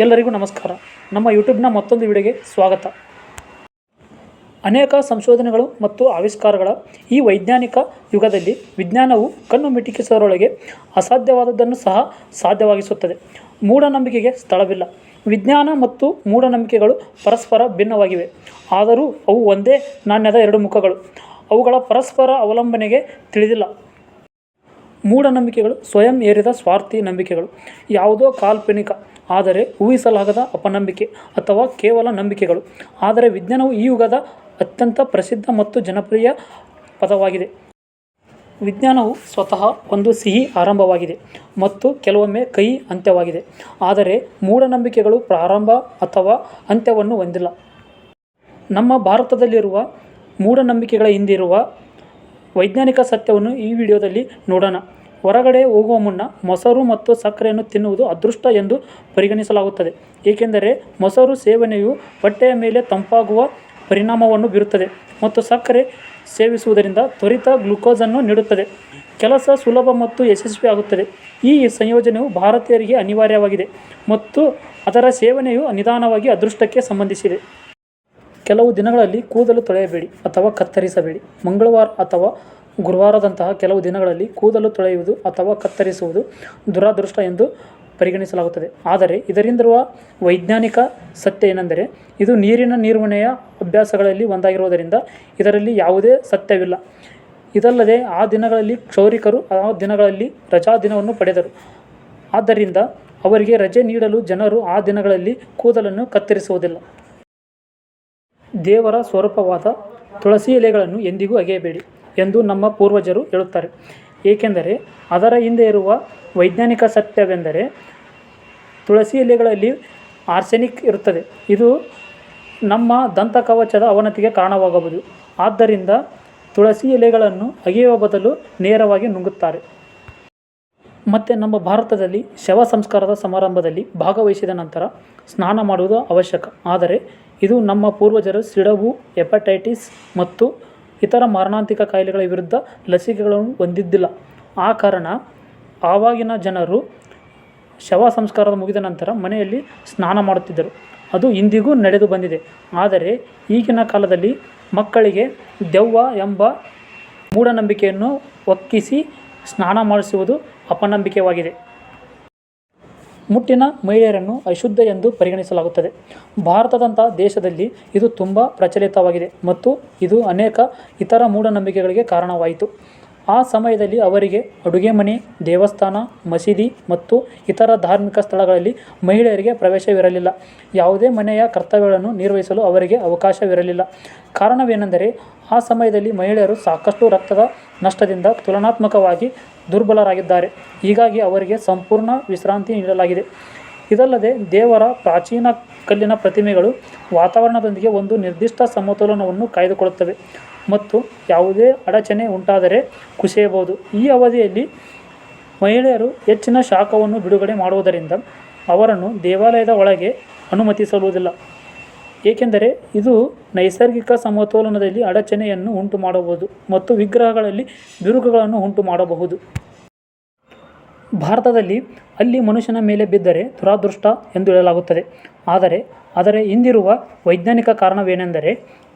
ಎಲ್ಲರಿಗೂ ನಮಸ್ಕಾರ. ನಮ್ಮ ಯೂಟ್ಯೂಬ್ನ ಮತ್ತೊಂದು ವಿಡಿಯೋಗೆ ಸ್ವಾಗತ. ಅನೇಕ ಸಂಶೋಧನೆಗಳು ಮತ್ತು ಆವಿಷ್ಕಾರಗಳ ಈ ವೈಜ್ಞಾನಿಕ ಯುಗದಲ್ಲಿ ವಿಜ್ಞಾನವು ಕಣ್ಣು ಮಿಟುಕಿಸುವರೊಳಗೆ ಅಸಾಧ್ಯವಾದದ್ದನ್ನು ಸಹ ಸಾಧ್ಯವಾಗಿಸುತ್ತದೆ. ಮೂಢನಂಬಿಕೆಗೆ ಸ್ಥಳವಿಲ್ಲ. ವಿಜ್ಞಾನ ಮತ್ತು ಮೂಢನಂಬಿಕೆಗಳು ಪರಸ್ಪರ ಭಿನ್ನವಾಗಿವೆ. ಆದರೂ ಅವು ಒಂದೇ ನಾಣ್ಯದ ಎರಡು ಮುಖಗಳು. ಅವುಗಳ ಪರಸ್ಪರ ಅವಲಂಬನೆಗೆ ತಿಳಿದಿಲ್ಲ. ಮೂಢನಂಬಿಕೆಗಳು, ಸ್ವಯಂ ಏರಿದ ಸ್ವಾರ್ಥಿ ನಂಬಿಕೆಗಳು. ಯಾವುದೋ ಕಾಲ್ಪನಿಕ, ಆದರೆ ಊಹಿಸಲಾಗದ ಅಪನಂಬಿಕೆ ಅಥವಾ ಕೇವಲ ನಂಬಿಕೆಗಳು. ಆದರೆ ವಿಜ್ಞಾನವು ಈ ಯುಗದ ಅತ್ಯಂತ ಪ್ರಸಿದ್ಧ ಮತ್ತು ಜನಪ್ರಿಯ ಪದವಾಗಿದೆ. ವಿಜ್ಞಾನವು ಸ್ವತಃ ಒಂದು ಸಿಹಿ ಆರಂಭವಾಗಿದೆ ಮತ್ತು ಕೆಲವೊಮ್ಮೆ ಕಹಿ ಅಂತ್ಯವಾಗಿದೆ. ಆದರೆ ಮೂಢನಂಬಿಕೆಗಳು ಪ್ರಾರಂಭ ಅಥವಾ ಅಂತ್ಯವನ್ನು ಹೊಂದಿಲ್ಲ. ನಮ್ಮ ಭಾರತದಲ್ಲಿರುವ ಮೂಢನಂಬಿಕೆಗಳ ಹಿಂದಿರುವ ವೈಜ್ಞಾನಿಕ ಸತ್ಯವನ್ನು ಈ ವಿಡಿಯೋದಲ್ಲಿ ನೋಡೋಣ. ಹೊರಗಡೆ ಹೋಗುವ ಮುನ್ನ ಮೊಸರು ಮತ್ತು ಸಕ್ಕರೆಯನ್ನು ತಿನ್ನುವುದು ಅದೃಷ್ಟ ಎಂದು ಪರಿಗಣಿಸಲಾಗುತ್ತದೆ. ಏಕೆಂದರೆ ಮೊಸರು ಸೇವನೆಯು ಹೊಟ್ಟೆಯ ಮೇಲೆ ತಂಪಾಗುವ ಪರಿಣಾಮವನ್ನು ಬೀರುತ್ತದೆ ಮತ್ತು ಸಕ್ಕರೆ ಸೇವಿಸುವುದರಿಂದ ತ್ವರಿತ ಗ್ಲುಕೋಸನ್ನು ನೀಡುತ್ತದೆ. ಕೆಲಸ ಸುಲಭ ಮತ್ತು ಯಶಸ್ವಿಯಾಗುತ್ತದೆ ಈ ಸಂಯೋಜನೆಯು ಭಾರತೀಯರಿಗೆ ಅನಿವಾರ್ಯವಾಗಿದೆ ಮತ್ತು ಅದರ ಸೇವನೆಯು ನಿಧಾನವಾಗಿ ಅದೃಷ್ಟಕ್ಕೆ ಸಂಬಂಧಿಸಿದೆ. ಕೆಲವು ದಿನಗಳಲ್ಲಿ ಕೂದಲು ತೊಳೆಯಬೇಡಿ ಅಥವಾ ಕತ್ತರಿಸಬೇಡಿ. ಮಂಗಳವಾರ ಅಥವಾ ಗುರುವಾರದಂತಹ ಕೆಲವು ದಿನಗಳಲ್ಲಿ ಕೂದಲು ತೊಳೆಯುವುದು ಅಥವಾ ಕತ್ತರಿಸುವುದು ದುರಾದೃಷ್ಟ ಎಂದು ಪರಿಗಣಿಸಲಾಗುತ್ತದೆ. ಆದರೆ ಇದರಿಂದಿರುವ ವೈಜ್ಞಾನಿಕ ಸತ್ಯ ಏನೆಂದರೆ, ಇದು ನೀರಿನ ನಿರ್ವಹಣೆಯ ಅಭ್ಯಾಸಗಳಲ್ಲಿ ಒಂದಾಗಿರುವುದರಿಂದ ಇದರಲ್ಲಿ ಯಾವುದೇ ಸತ್ಯವಿಲ್ಲ. ಇದಲ್ಲದೆ ಆ ದಿನಗಳಲ್ಲಿ ಕ್ಷೌರಿಕರು ಆ ದಿನಗಳಲ್ಲಿ ರಜಾ ದಿನವನ್ನು ಪಡೆದರು. ಆದ್ದರಿಂದ ಅವರಿಗೆ ರಜೆ ನೀಡಲು ಜನರು ಆ ದಿನಗಳಲ್ಲಿ ಕೂದಲನ್ನು ಕತ್ತರಿಸುವುದಿಲ್ಲ. ದೇವರ ಸ್ವರೂಪವಾದ ತುಳಸಿ ಎಲೆಗಳನ್ನು ಎಂದಿಗೂ ಅಗೆಯಬೇಡಿ. ಎಂದು ನಮ್ಮ ಪೂರ್ವಜರು ಹೇಳುತ್ತಾರೆ. ಏಕೆಂದರೆ ಅದರ ಹಿಂದೆ ಇರುವ ವೈಜ್ಞಾನಿಕ ಸತ್ಯವೆಂದರೆ ತುಳಸಿ ಎಲೆಗಳಲ್ಲಿ ಆರ್ಸೆನಿಕ್ ಇರುತ್ತದೆ. ಇದು ನಮ್ಮ ದಂತಕವಚದ ಅವನತಿಗೆ ಕಾರಣವಾಗಬಹುದು. ಆದ್ದರಿಂದ ತುಳಸಿ ಎಲೆಗಳನ್ನು ಅಗೆಯುವ ಬದಲು ನೇರವಾಗಿ ನುಂಗುತ್ತಾರೆ. ಮತ್ತು ನಮ್ಮ ಭಾರತದಲ್ಲಿ ಶವ ಸಂಸ್ಕಾರದ ಸಮಾರಂಭದಲ್ಲಿ ಭಾಗವಹಿಸಿದ ನಂತರ ಸ್ನಾನ ಮಾಡುವುದು ಅವಶ್ಯಕ. ಆದರೆ ಇದು ನಮ್ಮ ಪೂರ್ವಜರು ಸಿಡವು, ಹೆಪಟೈಟಿಸ್ ಮತ್ತು ಇತರ ಮಾರಣಾಂತಿಕ ಕಾಯಿಲೆಗಳ ವಿರುದ್ಧ ಲಸಿಕೆಗಳನ್ನು ಹೊಂದಿದ್ದಿಲ್ಲ. ಆ ಕಾರಣ ಆವಾಗಿನ ಜನರು ಶವ ಸಂಸ್ಕಾರದ ಮುಗಿದ ನಂತರ ಮನೆಯಲ್ಲಿ ಸ್ನಾನ ಮಾಡುತ್ತಿದ್ದರು. ಅದು ಇಂದಿಗೂ ನಡೆದು ಬಂದಿದೆ. ಆದರೆ ಈಗಿನ ಕಾಲದಲ್ಲಿ ಮಕ್ಕಳಿಗೆ ದೆವ್ವ ಎಂಬ ಮೂಢನಂಬಿಕೆಯನ್ನು ಒಕ್ಕಿಸಿ ಸ್ನಾನ ಮಾಡಿಸುವುದು ಅಪನಂಬಿಕೆಯಾಗಿದೆ. ಮುಟ್ಟಿನ ಮಹಿಳೆಯರನ್ನು ಅಶುದ್ಧ ಎಂದು ಪರಿಗಣಿಸಲಾಗುತ್ತದೆ. ಭಾರತದಂಥ ದೇಶದಲ್ಲಿ ಇದು ತುಂಬ ಪ್ರಚಲಿತವಾಗಿದೆ ಮತ್ತು ಇದು ಅನೇಕ ಇತರ ಮೂಢನಂಬಿಕೆಗಳಿಗೆ ಕಾರಣವಾಯಿತು. ಆ ಸಮಯದಲ್ಲಿ ಅವರಿಗೆ ಅಡುಗೆ ಮನೆ ದೇವಸ್ಥಾನ, ಮಸೀದಿ ಮತ್ತು ಇತರ ಧಾರ್ಮಿಕ ಸ್ಥಳಗಳಲ್ಲಿ ಮಹಿಳೆಯರಿಗೆ ಪ್ರವೇಶವಿರಲಿಲ್ಲ. ಯಾವುದೇ ಮನೆಯ ಕರ್ತವ್ಯಗಳನ್ನು ನಿರ್ವಹಿಸಲು ಅವರಿಗೆ ಅವಕಾಶವಿರಲಿಲ್ಲ. ಕಾರಣವೇನೆಂದರೆ, ಆ ಸಮಯದಲ್ಲಿ ಮಹಿಳೆಯರು ಸಾಕಷ್ಟು ರಕ್ತದ ನಷ್ಟದಿಂದ ತುಲನಾತ್ಮಕವಾಗಿ ದುರ್ಬಲರಾಗಿದ್ದಾರೆ. ಹೀಗಾಗಿ ಅವರಿಗೆ ಸಂಪೂರ್ಣ ವಿಶ್ರಾಂತಿ ನೀಡಲಾಗಿದೆ. ಇದಲ್ಲದೆ ದೇವರ ಪ್ರಾಚೀನ ಕಲ್ಲಿನ ಪ್ರತಿಮೆಗಳು ವಾತಾವರಣದೊಂದಿಗೆ ಒಂದು ನಿರ್ದಿಷ್ಟ ಸಮತೋಲನವನ್ನು ಕಾಯ್ದುಕೊಳ್ಳುತ್ತವೆ ಮತ್ತು ಯಾವುದೇ ಅಡಚಣೆ ಉಂಟಾದರೆ ಕುಸಿಯಬಹುದು. ಈ ಅವಧಿಯಲ್ಲಿ ಮಹಿಳೆಯರು ಹೆಚ್ಚಿನ ಶಾಖವನ್ನು ಬಿಡುಗಡೆ ಮಾಡುವುದರಿಂದ ಅವರನ್ನು ದೇವಾಲಯದ ಒಳಗೆ ಅನುಮತಿಸಲುವುದಿಲ್ಲ. ಏಕೆಂದರೆ ಇದು ನೈಸರ್ಗಿಕ ಸಮತೋಲನದಲ್ಲಿ ಅಡಚಣೆಯನ್ನು ಉಂಟು ಮಾಡಬಹುದು ಮತ್ತು ವಿಗ್ರಹಗಳಲ್ಲಿ ಬಿರುಕುಗಳನ್ನು ಉಂಟು ಮಾಡಬಹುದು ಭಾರತದಲ್ಲಿ ಅಲ್ಲಿ ಮನುಷ್ಯನ ಮೇಲೆ ಬಿದ್ದರೆ ದುರಾದೃಷ್ಟ ಎಂದು ಹೇಳಲಾಗುತ್ತದೆ. ಆದರೆ, ಅದರ ಹಿಂದಿರುವ ವೈಜ್ಞಾನಿಕ ಕಾರಣವೇನೆಂದರೆ,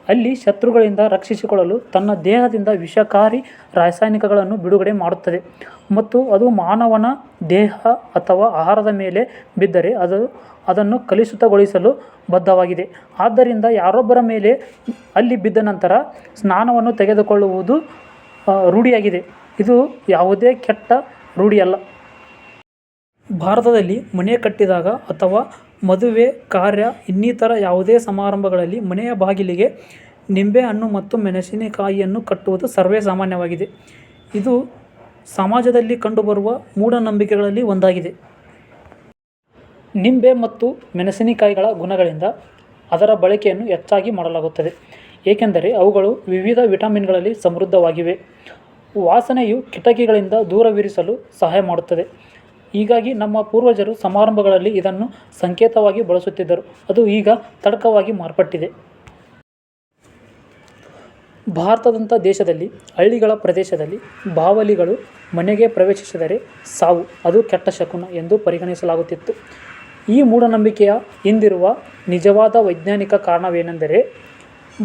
ಅಲ್ಲಿ ಶತ್ರುಗಳಿಂದ ರಕ್ಷಿಸಿಕೊಳ್ಳಲು ತನ್ನ ದೇಹದಿಂದ ವಿಷಕಾರಿ ರಾಸಾಯನಿಕಗಳನ್ನು ಬಿಡುಗಡೆ ಮಾಡುತ್ತದೆ. ಮತ್ತು ಅದು ಮಾನವನ ದೇಹ ಅಥವಾ ಆಹಾರದ ಮೇಲೆ ಬಿದ್ದರೆ ಅದು ಅದನ್ನು ಕಲುಷಿತಗೊಳಿಸಲು ಬದ್ಧವಾಗಿದೆ. ಆದ್ದರಿಂದ ಯಾರೊಬ್ಬರ ಮೇಲೆ ಅಲ್ಲಿ ಬಿದ್ದ ನಂತರ ಸ್ನಾನವನ್ನು ತೆಗೆದುಕೊಳ್ಳುವುದು ರೂಢಿಯಾಗಿದೆ. ಇದು ಯಾವುದೇ ಕೆಟ್ಟ ರೂಢಿಯಲ್ಲ. ಭಾರತದಲ್ಲಿ ಮನೆ ಕಟ್ಟಿದಾಗ ಅಥವಾ ಮದುವೆ, ಕಾರ್ಯ, ಇನ್ನಿತರ ಯಾವುದೇ ಸಮಾರಂಭಗಳಲ್ಲಿ ಮನೆಯ ಬಾಗಿಲಿಗೆ ನಿಂಬೆಹಣ್ಣು ಮತ್ತು ಮೆಣಸಿನಕಾಯಿಯನ್ನು ಕಟ್ಟುವುದು ಸರ್ವೇ ಸಾಮಾನ್ಯವಾಗಿದೆ. ಇದು ಸಮಾಜದಲ್ಲಿ ಕಂಡುಬರುವ ಮೂಢನಂಬಿಕೆಗಳಲ್ಲಿ ಒಂದಾಗಿದೆ. ನಿಂಬೆ ಮತ್ತು ಮೆಣಸಿನಕಾಯಿಗಳ ಗುಣಗಳಿಂದ ಅದರ ಬಳಕೆಯನ್ನು ಹೆಚ್ಚಾಗಿ ಮಾಡಲಾಗುತ್ತದೆ. ಏಕೆಂದರೆ ಅವುಗಳು ವಿವಿಧ ವಿಟಮಿನ್ಗಳಲ್ಲಿ ಸಮೃದ್ಧವಾಗಿವೆ. ವಾಸನೆಯು ಕಿಟಕಿಗಳಿಂದ ದೂರವಿರಿಸಲು ಸಹಾಯ ಮಾಡುತ್ತದೆ. ಹೀಗಾಗಿ ನಮ್ಮ ಪೂರ್ವಜರು ಸಮಾರಂಭಗಳಲ್ಲಿ ಇದನ್ನು ಸಂಕೇತವಾಗಿ ಬಳಸುತ್ತಿದ್ದರು. ಅದು ಈಗ ತಡಕವಾಗಿ ಮಾರ್ಪಟ್ಟಿದೆ. ಭಾರತದಂಥ ದೇಶದಲ್ಲಿ, ಹಳ್ಳಿಗಳ ಪ್ರದೇಶದಲ್ಲಿ ಬಾವಲಿಗಳು ಮನೆಗೆ ಪ್ರವೇಶಿಸಿದರೆ ಸಾವು, ಅದು ಕೆಟ್ಟ ಶಕುನ ಎಂದು ಪರಿಗಣಿಸಲಾಗುತ್ತಿತ್ತು. ಈ ಮೂಢನಂಬಿಕೆಯ ಹಿಂದಿರುವ ನಿಜವಾದ ವೈಜ್ಞಾನಿಕ ಕಾರಣವೇನೆಂದರೆ,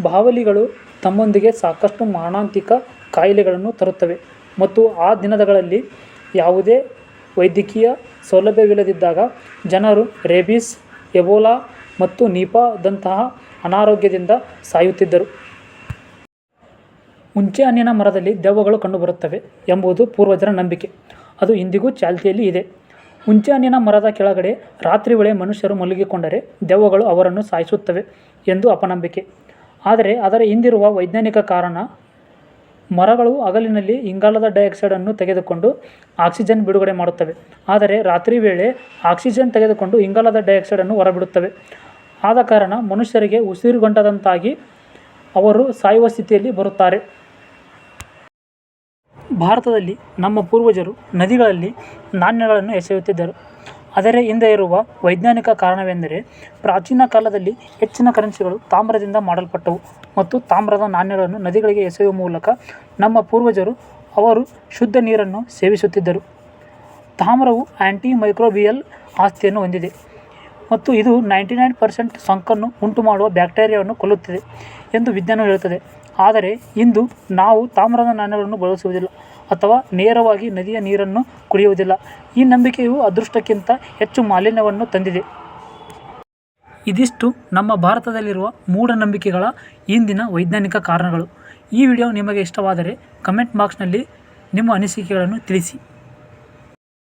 ಬಾವಲಿಗಳು ತಮ್ಮೊಂದಿಗೆ ಸಾಕಷ್ಟು ಮಾರಣಾಂತಿಕ ಕಾಯಿಲೆಗಳನ್ನು ತರುತ್ತವೆ ಮತ್ತು ಆ ದಿನಗಳಲ್ಲಿ ಯಾವುದೇ ವೈದ್ಯಕೀಯ ಸೌಲಭ್ಯವಿಲ್ಲದಿದ್ದಾಗ ಜನರು ರೇಬಿಸ್, ಎಬೋಲಾ ಮತ್ತು ನೀಪಾದಂತಹ ಅನಾರೋಗ್ಯದಿಂದ ಸಾಯುತ್ತಿದ್ದರು. ಹುಂಚೆ ಹಣ್ಣಿನ ಮರದಲ್ಲಿ ದೆವ್ವಗಳು ಕಂಡುಬರುತ್ತವೆ ಎಂಬುದು ಪೂರ್ವಜರ ನಂಬಿಕೆ. ಅದು ಇಂದಿಗೂ ಚಾಲ್ತಿಯಲ್ಲಿ ಇದೆ. ಹುಂಚೆ ಹಣ್ಣಿನ ಮರದ ಕೆಳಗಡೆ ರಾತ್ರಿ ವೇಳೆ ಮನುಷ್ಯರು ಮಲಗಿಕೊಂಡರೆ ದೆವ್ವಗಳು ಅವರನ್ನು ಸಾಯಿಸುತ್ತವೆ ಎಂದು ಅಪನಂಬಿಕೆ. ಆದರೆ ಅದರ ಹಿಂದಿರುವ ವೈಜ್ಞಾನಿಕ ಕಾರಣ ಮರಗಳು ಹಗಲಿನಲ್ಲಿ ಇಂಗಾಲದ ಡೈಆಕ್ಸೈಡನ್ನು ತೆಗೆದುಕೊಂಡು ಆಕ್ಸಿಜನ್ ಬಿಡುಗಡೆ ಮಾಡುತ್ತವೆ. ಆದರೆ ರಾತ್ರಿ ವೇಳೆ ಆಕ್ಸಿಜನ್ ತೆಗೆದುಕೊಂಡು ಇಂಗಾಲದ ಡೈಆಕ್ಸೈಡನ್ನು ಹೊರಬಿಡುತ್ತವೆ. ಆದ ಕಾರಣ ಮನುಷ್ಯರಿಗೆ ಉಸಿರುಗೊಂಡದಂತಾಗಿ ಅವರು ಸಾಯುವ ಸ್ಥಿತಿಯಲ್ಲಿ ಬರುತ್ತಾರೆ. ಭಾರತದಲ್ಲಿ ನಮ್ಮ ಪೂರ್ವಜರು ನದಿಗಳಲ್ಲಿ ನಾಣ್ಯಗಳನ್ನು ಎಸೆಯುತ್ತಿದ್ದರು. ಅದರ ಹಿಂದೆ ಇರುವ ವೈಜ್ಞಾನಿಕ ಕಾರಣವೆಂದರೆ ಪ್ರಾಚೀನ ಕಾಲದಲ್ಲಿ ಹೆಚ್ಚಿನ ಕರೆನ್ಸಿಗಳು ತಾಮ್ರದಿಂದ ಮಾಡಲ್ಪಟ್ಟವು ಮತ್ತು ತಾಮ್ರದ ನಾಣ್ಯಗಳನ್ನು ನದಿಗಳಿಗೆ ಎಸೆಯುವ ಮೂಲಕ ನಮ್ಮ ಪೂರ್ವಜರು ಅವರು ಶುದ್ಧ ನೀರನ್ನು ಸೇವಿಸುತ್ತಿದ್ದರು. ತಾಮ್ರವು ಆ್ಯಂಟಿ ಮೈಕ್ರೋಬಿಯಲ್ ಆಸ್ತಿಯನ್ನು ಹೊಂದಿದೆ ಮತ್ತು ಇದು ನೈಂಟಿ ನೈನ್ ಪರ್ಸೆಂಟ್ ಉಂಟು ಮಾಡುವ ಬ್ಯಾಕ್ಟೀರಿಯಾವನ್ನು ಕೊಲ್ಲುತ್ತದೆ ಎಂದು ವಿಜ್ಞಾನ ಹೇಳುತ್ತದೆ. ಆದರೆ ಇಂದು ನಾವು ತಾಮ್ರದ ನಾಣ್ಯಗಳನ್ನು ಬಳಸುವುದಿಲ್ಲ. ಅಥವಾ ನೇರವಾಗಿ ನದಿಯ ನೀರನ್ನು ಕುಡಿಯುವುದಿಲ್ಲ. ಈ ನಂಬಿಕೆಯು ಅದೃಷ್ಟಕ್ಕಿಂತ ಹೆಚ್ಚು ಮಾಲಿನ್ಯವನ್ನು ತಂದಿದೆ. ಇದಿಷ್ಟು ನಮ್ಮ ಭಾರತದಲ್ಲಿರುವ ಮೂಢನಂಬಿಕೆಗಳ ಇಂದಿನ ವೈಜ್ಞಾನಿಕ ಕಾರಣಗಳು. ಈ ವಿಡಿಯೋ ನಿಮಗೆ ಇಷ್ಟವಾದರೆ ಕಮೆಂಟ್ ಬಾಕ್ಸ್ನಲ್ಲಿ ನಿಮ್ಮ ಅನಿಸಿಕೆಗಳನ್ನು ತಿಳಿಸಿ.